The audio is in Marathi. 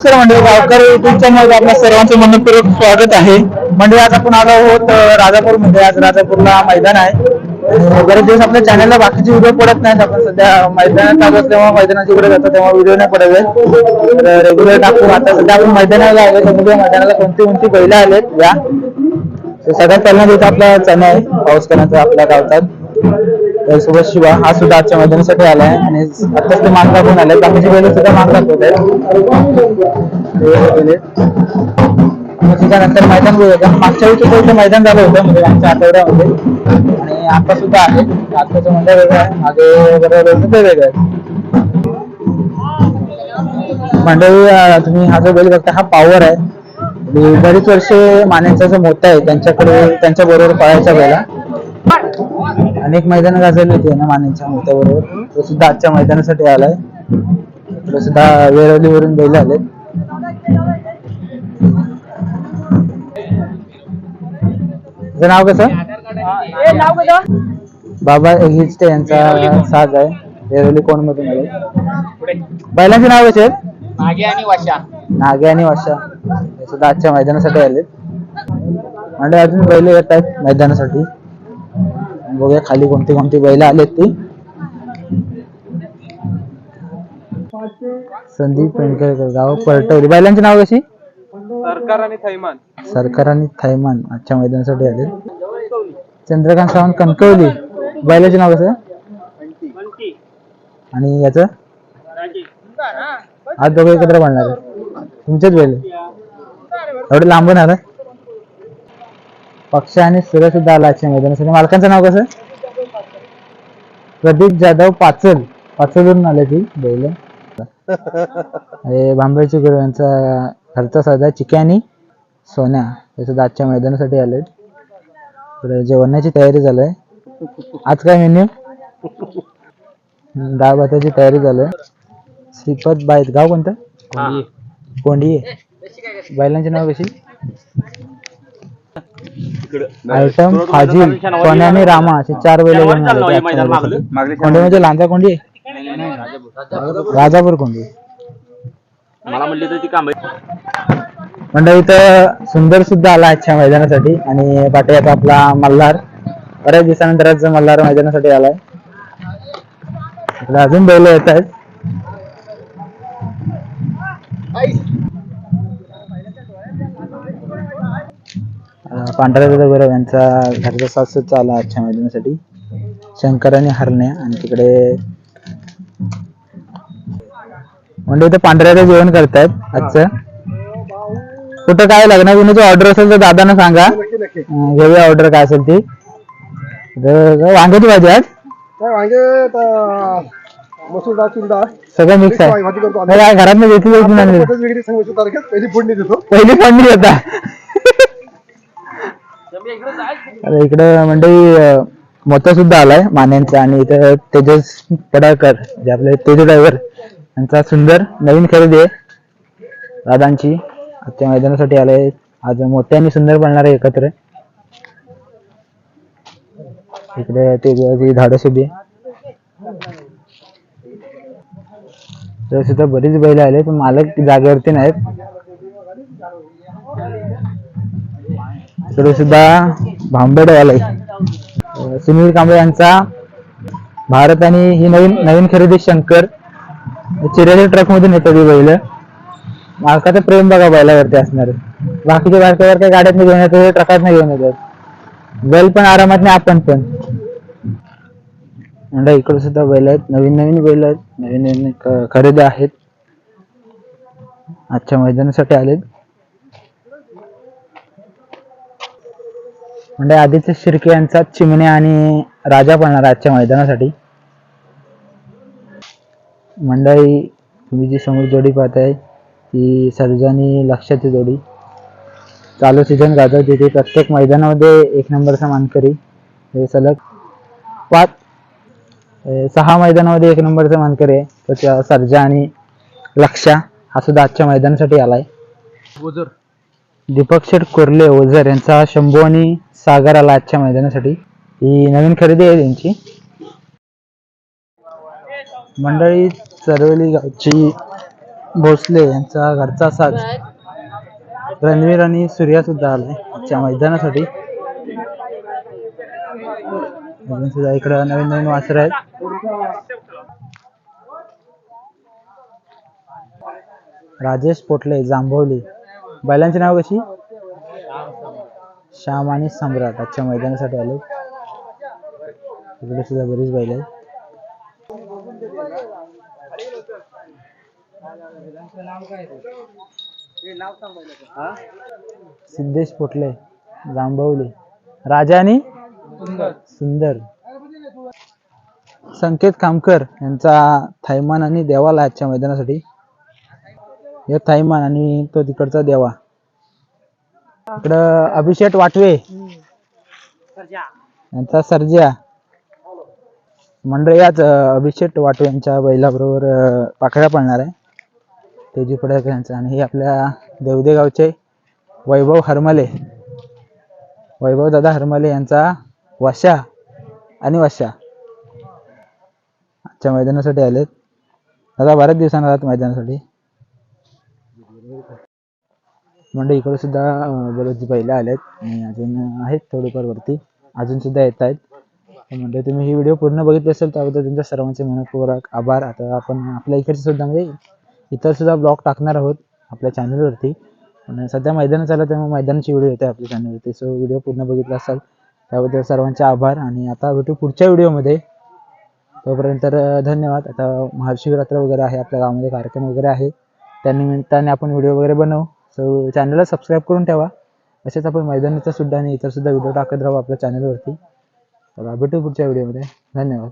नमस्कार मंडळी गावकर युट्यूब चॅनल आपल्या सर्वांचं मनपूर्वक स्वागत आहे. मंडळी आज आपण आलो आहोत राजापूरमध्ये. आज राजापूरला मैदान आहे. बरेच दिवस आपल्या चॅनलला बाकीचे व्हिडिओ पडत नाहीत. आपण सध्या मैदानात आलो असल्यामुळे मैदानाची इकडे जातो तेव्हा व्हिडिओ नाही पडत आहे तर रेग्युलर टाकू. आता सध्या आपण मैदानाला आलो तर बघूया मैदानाला कोणती कोणती बैलं आलेत. या. सगळ्यात पहिल्यांदा इथं आपला चणा आहे. पाऊस करण्याचा आपल्या गावतात त्यासोबत शिवा हा सुद्धा आजच्या मैदानासाठी आला आहे आणि आताच ते मान दाखवून आले बाकीचे बैल सुद्धा मान दाखवत आहेत त्यानंतर मैदान बघूया. मागच्या वेळी इथं मैदान झालं होतं म्हणजे आमच्या आठवड्यामध्ये. आणि आता सुद्धा आहे. आताचं म्हणजे वेगळं आहे. मागे बरोबर ते वेगळं आहे. मंडळी तुम्ही हा जो बैल बघता हा पॉवर आहे. बरीच वर्षे मान्यांचा जो मोठा आहे त्यांच्याकडे त्यांच्या बरोबर पळायचा बैला अनेक मैदान गाजवली होती ना मानेच्या मोठ्या बरोबर तो सुद्धा आजच्या मैदानासाठी आलाय. इकडे सुद्धा वेरवलीवरून बैल आले नाव कसं? बाबा हिचटे यांचा साज आहे. वेरवली कोण मधून आले? बैलांचे नाव कसे मागे आणि वाशा. नागे आणि वाशा. सुद्धा आजच्या मैदानासाठी आले म्हणजे अजून बैल येत आहेत मैदानासाठी. बघूया खाली कोणती कोणती बैल आलेत ती. संदीप पेंडकर गाव परटवली. बैलांची नाव कशी? सरकार आणि थैमान. सरकार आणि थैमान आजच्या मैदानासाठी आले चंद्रकांत सावंत कणकवली. बैलाचे नाव कसं? आणि याचं? आज दोघे एकत्र बनणार आहे तुमचेच बैल. एवढे लांबून आलं पक्ष आणि सूर्य सुद्धा आला आजच्या मैदानासाठी. मालकांचं नाव कसं? प्रदीप जाधव पाचल. पाचलवरून आले ती बैल. बांबेची गुरु यांचा घरचा सदा चिक्या आणि सोन्या हे सुद्धा आजच्या मैदानासाठी आले जेवणाची तयारी झाली आहे आज काय मेन्यू डाळ भाताची तयारी झाली आहे श्रीपद बाईत गाव कोणतं? कोंडी बैलांची नाव कशी? आयटम फाजील सोन्या आणि रामा असे चार बैल मैदानासाठी. कोंडी म्हणजे लांजा कोंडी? राजापूर कोंडी. मला म्हणले तर ती काम मंडळ इथं सुंदर सुद्धा आला आजच्या मैदानासाठी आणि पाठी आता आपला मल्हार. बऱ्याच दिवसानंतर आज मल्हार मैदानासाठी आलाय. अजून बैल येत आहेत. पांढऱ्या गुरव यांचा घरचा सुद्धा आला आजच्या मैदानासाठी. शंकर आणि हरण्या आणि तिकडे म्हणजे इथं पांढऱ्याचं जेवण करतायत आजचं. कुठं काय लग्न बिग्नाची ऑर्डर असेल तर दादांना सांगा. घेऊया ऑर्डर काय असेल ती. वांग्याची भाजी आज? सगळं मिक्स आहे. घरात तारखेत पहिली फोडणी देतो. अरे इकडं म्हणजे मोठा सुद्धा आलाय मान्यांचा आणि इथं तेजस पडाळकर जे आपले तेज ड्रायव्हर यांचा सुंदर नवीन खरेदी आहे. दादांची आजच्या मैदानासाठी आलाय. आज मोठ्या आणि सुंदर बनणार आहे एकत्र. इकडे तेजाची झाडं सुद्धा तर सुद्धा बरीच बैल आले पण मालक जागेवरती नाहीत. इकडे सुद्धा भांबेड आलाय सुनील कांबळे यांचा भारत आणि ही नवीन नवीन खरेदी शंकर. चिऱ्याच्या ट्रक मधून येतात ती बैल. मालकाचं प्रेम बघा बैलावरती असणार. बाकीच्या बारकावर काही गाड्यात घेऊन येतात ट्रकात घेऊन येतात बैल पण आरामात नाही आपण पण. म्हणजे इकडे सुद्धा बैल आहेत नवीन नवीन बैल आहेत नवीन नवीन खरेदी आहेत. आजच्या मैदानासाठी आलेत. म्हणजे आदित्य शिर्के यांचा चिमणे आणि राजा पळणार आहे आजच्या मैदानासाठी. मंडळी तुम्ही जी समोर जोडी पाहताय ती सर्जानी लक्षाची जोडी. चालू सीझन गाजवते ती प्रत्येक मैदानामध्ये एक नंबरचा मानकरी हे सलग पाच सहा मैदानामध्ये एक नंबरचा मानकरी आहे. तर त्या सर्जा आणि लक्षा हा सुद्धा आजच्या मैदानासाठी आलाय. दीपक शेठ कुर्ले ओझर यांचा शंभू आणि सागर आला आजच्या मैदानासाठी ही नवीन खरेदी आहे त्यांची. मंडळी चरवली गावची भोसले यांचा घरचा साज. रणवीर आणि सूर्या सुद्धा आलाय आजच्या मैदानासाठी. अजून सुद्धा इकडं नवीन नवीन वासर आहेत. राजेश पोटले जांभवली बैलांची नाव कशी? श्याम आणि सम्राट. आजच्या मैदानासाठी आले. इकडे सुद्धा बरीच बैल आहेत. सिद्धेश पोटले जांभवली राजा आणि सुंदर. संकेत कामकर यांचा थायमान आणि देवाला आजच्या मैदानासाठी हे थायमान आणि तो तिकडचा देवा. इकडं अभिषेक वाटवे. यांचा सर्जा मंडळी आज अभिषेक वाटवे यांच्या बैलाबरोबर पाखड्या पळणार आहे. तेजी पडक यांचा आणि हे आपल्या देवदे गावचे वैभव हरमले. वैभव दादा हरमले यांचा वशा आणि वशा आजच्या मैदानासाठी आलेत. दादा बऱ्याच दिवसांना आलात मैदानासाठी. म्हणजे इकडे सुद्धा अं, बरेच बैल आलेत. आणि अजून आहेत थोडेफार वरती. अजून सुद्धा येत आहेत म्हणजे तुम्ही ही व्हिडिओ पूर्ण बघितली असेल त्याबद्दल तुमच्या सर्वांचे मनपूर्वक आभार. आता आपण आपल्या इकडचे सुद्धा म्हणजे इतर सुद्धा ब्लॉग टाकणार आहोत आपल्या चॅनलवरती. पण सध्या मैदान चालू आहे, त्यामुळे मैदानाची व्हिडिओ येते आपल्या चॅनलवरती. सो व्हिडिओ पूर्ण बघितला असाल त्याबद्दल सर्वांचे आभार. आणि आता भेटू पुढच्या व्हिडिओमध्ये. तोपर्यंत धन्यवाद. आता महाशिवरात्र वगैरे आहे आपल्या गावामध्ये कार्यक्रम वगैरे आहे. त्यानिमित्ताने आपण व्हिडिओ वगैरे बनवू. सो चॅनलला सबस्क्राईब करून ठेवा. असेच आपण मैदानीचा सुद्धा आणि इतर सुद्धा व्हिडिओ टाकत राहू आपल्या चॅनलवरती तर भेटू पुढच्या व्हिडिओमध्ये धन्यवाद.